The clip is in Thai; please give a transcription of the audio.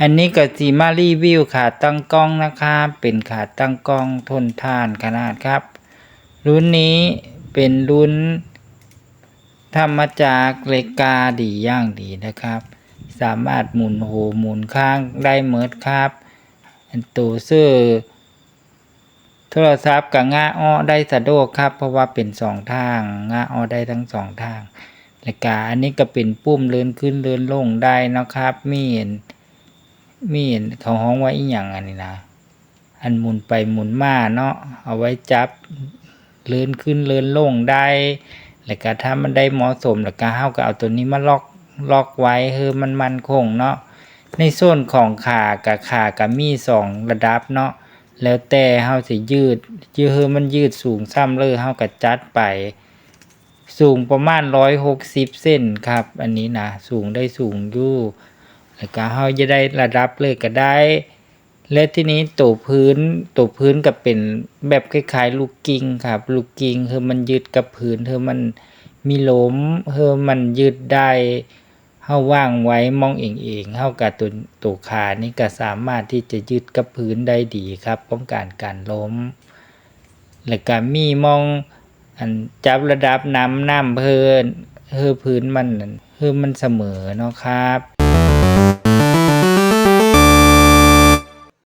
อันนี้ก็สีมารีวิวขาตั้งกล้องนะครับเป็นขาตั้งกล้องทนทานขนาดครับ รุ่นนี้เป็นรุ่นทำมาจากเหล็กกาดีย่างดีนะครับ สามารถหมุนโหหมุนข้างได้เมิดครับตัวซื้อโทรศัพท์กับง่าอ้อได้สะดวกครับ เพราะว่าเป็นสองทางง่าอ้อได้ทั้งสองทางและกาอันนี้ก็เป็นปุ่มเลื่อนขึ้นเลื่อนลงได้นะครับมีเห็น มีเห็นเขาห้องไว้อีหยังอันนี้นะ อันหมุนไปหมุนมาเนาะ เอาไว้จับเลื่อนขึ้นเลื่อนลงได้ แล้วก็ถ้ามันได้เหมาะสมแล้วก็เฮาก็เอาตัวนี้มาล็อกล็อกไว้เฮือมันมันคงเนาะ ในส่วนของขากับขากับมีสองระดับเนาะ แล้วแต่เฮาสิยืดยืดเฮือมันยืดสูงซ้ำเลยเฮาก็จัดไปสูงประมาณ 160เซนครับ อันนี้นะ สูงได้สูงอยู่ แล้วก็เฮาจะได้ระดับเลยก็ได้ และที่นี้ตัวพื้นตัวพื้นก็เป็นแบบคล้ายๆ ลูกกิ้งครับ ลูกกิ้งคือมันยึดกับพื้นคือมันมีหลมคือมันยืดได้เฮาว่างไว้มองเองเองเฮากับตัวตัวขานี่ก็สามารถที่จะยึดกับพื้นได้ดีครับป้องกันการล้ม แล้วก็มีมองอันจับระดับน้ำน้ำเพิ่นเฮือพื้นมันนั่นเฮือมันเสมอเนาะครับ